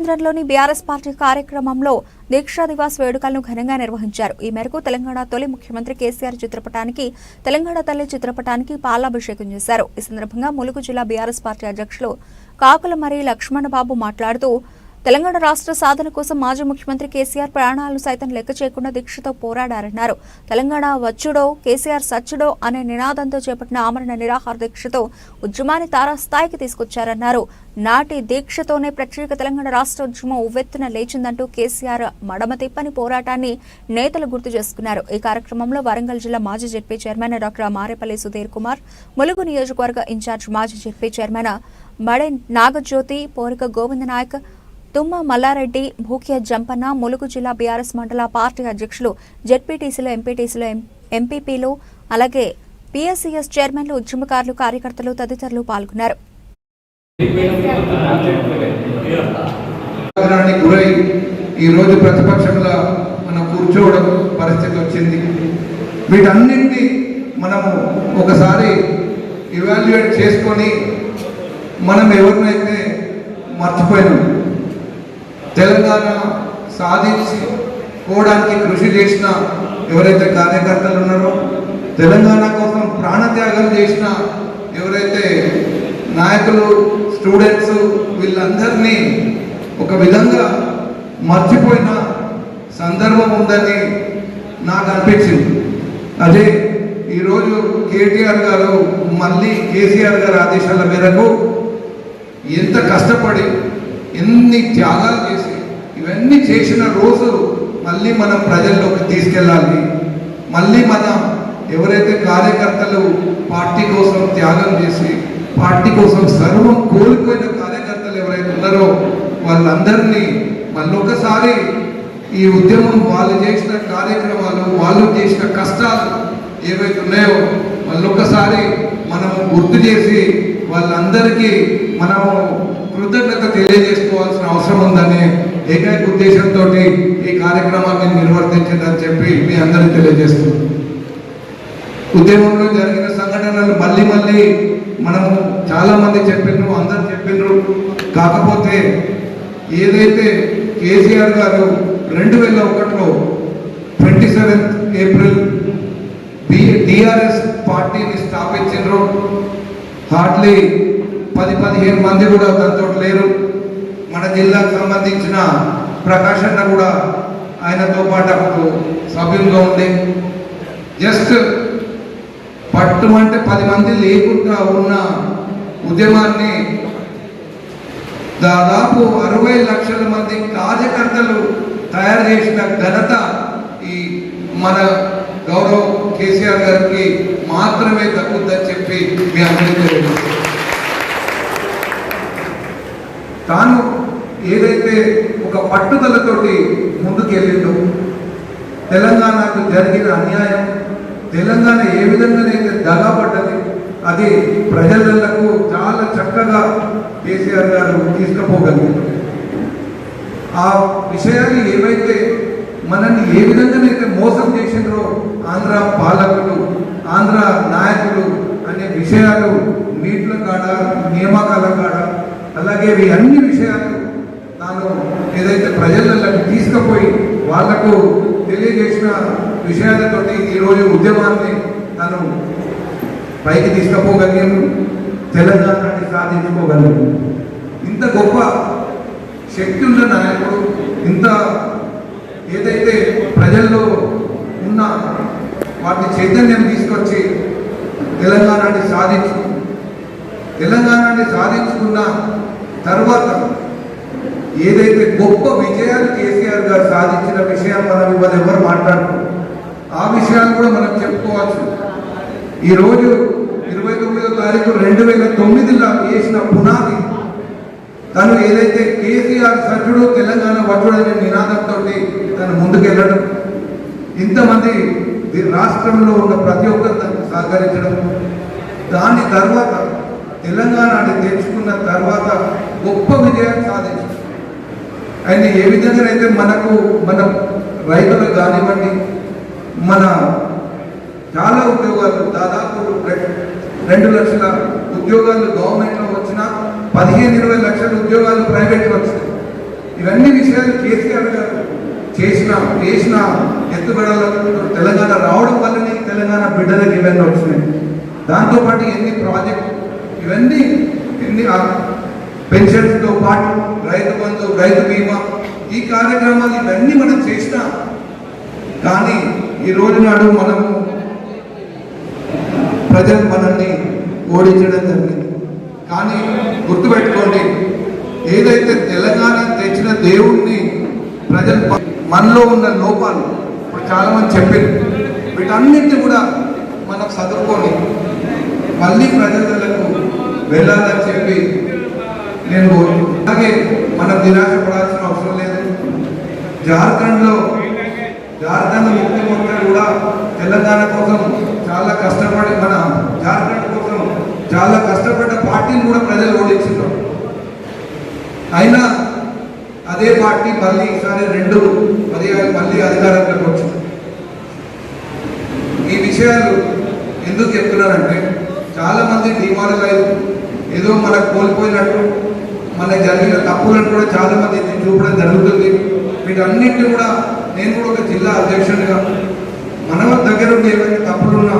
కేంద్రంలోని BRS party కార్యక్రమంలో దీక్షా దివాస్ వేడుకలను ఘనంగా నిర్వహించారు. ఈ మేరకు తెలంగాణ తొలి ముఖ్యమంత్రి కేసీఆర్ చిత్రపటానికి తెలంగాణ తల్లి చిత్రపటానికి పాలాభిషేకం చేశారు. ఈ సందర్భంగా ములుగు జిల్లా బీఆర్ఎస్ పార్టీ అధ్యక్షులు కాకుల మరి లక్ష్మణబాబు మాట్లాడుతూ తెలంగాణ రాష్ట్ర సాధన కోసం మాజీ ముఖ్యమంత్రి కేసీఆర్ ప్రాణాలను సైతం లెక్క చేయకుండా దీక్షతో పోరాడారన్నారు. తెలంగాణ వచ్చుడో కేసీఆర్ సచ్చుడో అనే నినాదంతో చేపట్టిన ఆమరణ నిరాహార దీక్షతో ఉద్యమాన్ని తారాస్థాయికి తీసుకొచ్చారన్నారు. నాటి దీక్షతోనే ప్రత్యేక తెలంగాణ రాష్ట్ర ఉద్యమం ఉవ్వెత్తున లేచిందంటూ కేసీఆర్ మడమ తిప్పని పోరాటాన్ని నేతలు గుర్తు చేసుకున్నారు. ఈ కార్యక్రమంలో వరంగల్ జిల్లా మాజీ ZP chairman doctor Marepalli Sudheer Kumar Mulugu నియోజకవర్గ ఇన్ఛార్జ్ మాజీ జెడ్పీ చైర్మన్ మడే నాగజ్యోతి పోరిక గోవింద నాయక్ తుమ్మ మల్లారెడ్డి భూక్య జంపన్న ములుగు జిల్లా బీఆర్ఎస్ మండల పార్టీ అధ్యక్షులు జెడ్పీటీసీలు ఎంపీటీసీలు ఎంపీపీలు అలాగే పిఎస్సిఎస్ చైర్మన్లు ఉద్యమకారులు కార్యకర్తలు తదితరులు పాల్గొన్నారు. ఈ రోజు ప్రతిపక్షంలో మనం కూర్చోవడం పరిస్థితి వచ్చింది. వీటన్నింటినీ మనము ఒకసారి ఇవాల్యుయేట్ చేసుకొని మనం ఎవరినైతే మర్చిపోయినాం తెలంగాణ సాధించి పోవడానికి కృషి చేసిన ఎవరైతే కార్యకర్తలు ఉన్నారో తెలంగాణ కోసం ప్రాణత్యాగం చేసిన ఎవరైతే నాయకులు స్టూడెంట్స్ వీళ్ళందరినీ ఒక విధంగా మర్చిపోయిన సందర్భం ఉందని నాకు అనిపించింది. అదే ఈరోజు కేటీఆర్ గారు మళ్ళీ కేసీఆర్ గారి ఆదేశాల మేరకు ఎంత కష్టపడి ఎన్ని త్యాగాలు చేసి ఇవన్నీ చేసిన రోజు మళ్ళీ మనం ప్రజల్లోకి తీసుకెళ్ళాలి. మళ్ళీ మనం ఎవరైతే కార్యకర్తలు పార్టీ కోసం త్యాగం చేసి పార్టీ కోసం సర్వం కోల్పోయిన కార్యకర్తలు ఎవరైతే ఉన్నారో వాళ్ళందరినీ మళ్ళొకసారి ఈ ఉద్యమం వాళ్ళు చేసిన కార్యక్రమాలు వాళ్ళు చేసిన కష్టాలు ఏవైతే ఉన్నాయో మళ్ళొకసారి మనము గుర్తు చేసి వాళ్ళందరికీ మనము కృతజ్ఞత తెలియజేసుకోవాల్సిన అవసరం ఉందని ఏకైక ఉద్దేశంతో ఈ కార్యక్రమాన్ని నిర్వర్తించిందని చెప్పి మీ అందరికీ తెలియజేస్తున్నాం. ఉద్యమంలో జరిగిన సంఘటనలు మళ్ళీ మళ్ళీ మనము చాలా మంది చెప్పిండ్రు అందరు చెప్పిండ్రు కాకపోతే ఏదైతే కేసీఆర్ గారు రెండు వేల ఒకటిలో twenty seventh April B DRS పార్టీని స్థాపించారు హార్డ్లీ పది పదిహేను మంది కూడా దాంతో లేరు. మన జిల్లాకు సంబంధించిన ప్రకాష్ అన్న కూడా ఆయనతో పాటు అప్పుడు సభ్యులుగా ఉండి జస్ట్ పట్టుమంటే పది మంది లేకుండా ఉన్న ఉద్యమాన్ని దాదాపు అరవై లక్షల మంది కార్యకర్తలు తయారు చేసిన ఘనత ఈ మన గౌరవ్ కేసీఆర్ గారికి మాత్రమే తగ్గుద్దని చెప్పి మీ అందరికీ తాను ఏదైతే ఒక పట్టుదలతోటి ముందుకెళ్ళిందో తెలంగాణకు జరిగిన అన్యాయం తెలంగాణ ఏ విధంగానైతే దగాపడ్డది అది ప్రజలకు చాలా చక్కగా కేసీఆర్ గారు తీసుకుపోగలిగారు. ఆ విషయాలు ఏవైతే మనల్ని ఏ విధంగానైతే మోసం చేసిండ్రో ఆంధ్ర పాలకులు ఆంధ్ర నాయకులు అనే విషయాలు నీట్ల కాడ నియామకాల కాడ అలాగే ఇవి అన్ని విషయాలు తాను ఏదైతే ప్రజలకు తీసుకుపోయి వాళ్ళకు తెలియజేసిన విషయాలతోటి ఈరోజు ఉద్యమాన్ని తను పైకి తీసుకుపోగలిగాను తెలంగాణని సాధించుకోగలిగాను ఇంత గొప్ప శక్తి ఉన్న నాయకుడు ఇంత ఏదైతే ప్రజల్లో ఉన్న వాటి చైతన్యం తీసుకొచ్చి తెలంగాణని సాధించు. తెలంగాణని సాధించుకున్న తర్వాత ఏదైతే గొప్ప విజయాలు కేసీఆర్ గారు సాధించిన విషయం మనం ఇవాళ ఎవరు మాట్లాడుకో ఆ విషయాలు కూడా మనం చెప్పుకోవచ్చు. ఈరోజు ఇరవై తొమ్మిదో తారీఖు రెండు వేల తొమ్మిదిలో వేసిన పునాది తను ఏదైతే కేసీఆర్ సజ్జుడు తెలంగాణ వచ్చుడు అనే నినాదంతో తను ముందుకెళ్ళడం. ఇంతమంది ఈ రాష్ట్రంలో ఉన్న ప్రతి ఒక్కరు తనకు సహకరించడం దాని తర్వాత తెలంగాణని తెచ్చుకున్న తర్వాత గొప్ప విజయం సాధించారు ఆయన ఏ విధంగా అయితే మనకు మన రైతులు కానివ్వండి మన చాలా ఉద్యోగాలు దాదాపు రెండు లక్షల ఉద్యోగాలు గవర్నమెంట్లో వచ్చిన పదిహేను ఇరవై లక్షల ఉద్యోగాలు ప్రైవేట్లో వచ్చినాయి. ఇవన్నీ విషయాలు కేసీఆర్ గారు చేసిన చేసిన ఎత్తుగడలకు తెలంగాణ రావడం వల్లనే తెలంగాణ బిడ్డలకు ఇవన్నీ వచ్చినాయి. దాంతోపాటు ఎన్ని ప్రాజెక్ట్ ఇవన్నీ ఎన్ని ఆ పెన్షన్స్తో పాటు రైతు బంధు రైతు బీమా ఈ కార్యక్రమాలు ఇవన్నీ మనం చేసినా కానీ ఈ రోజు నాడు మనము ప్రజలు మనల్ని ఓడించడం జరిగింది. కానీ గుర్తుపెట్టుకోండి ఏదైతే తెలంగాణ తెచ్చిన దేవుణ్ణి ప్రజలు మనలో ఉన్న లోపాలు ఇప్పుడు చాలామంది చెప్పారు. వీటన్నిటిని కూడా మనం చదువుకొని మళ్ళీ ప్రజలకు వెళ్ళాలని చెప్పి నేను అలాగే మనం నిరాశపడాల్సిన అవసరం లేదు. జార్ఖండ్లో జార్ఖండ్ ముఖ్యమంత్రి కూడా తెలంగాణ కోసం చాలా కష్టపడి మన జార్ఖండ్ కోసం చాలా కష్టపడ్డ పార్టీని కూడా ప్రజలు ఓడించారు అయినా అదే పార్టీ మళ్ళీ ఈసారి రెండు పర్యాలు మళ్ళీ అధికారంలోకి వచ్చింది ఈ విషయాలు ఎందుకు చెప్తున్నానంటే చాలా మంది డిమారలైజ్ ఏదో మనకు కోల్పోయినట్టు మనకు జరిగిన తప్పులను కూడా చాలా మంది చూపడం జరుగుతుంది. వీటన్నిటిని కూడా నేను కూడా ఒక జిల్లా అధ్యక్షుడిగా మన దగ్గర ఉండి ఏవైతే తప్పులున్నా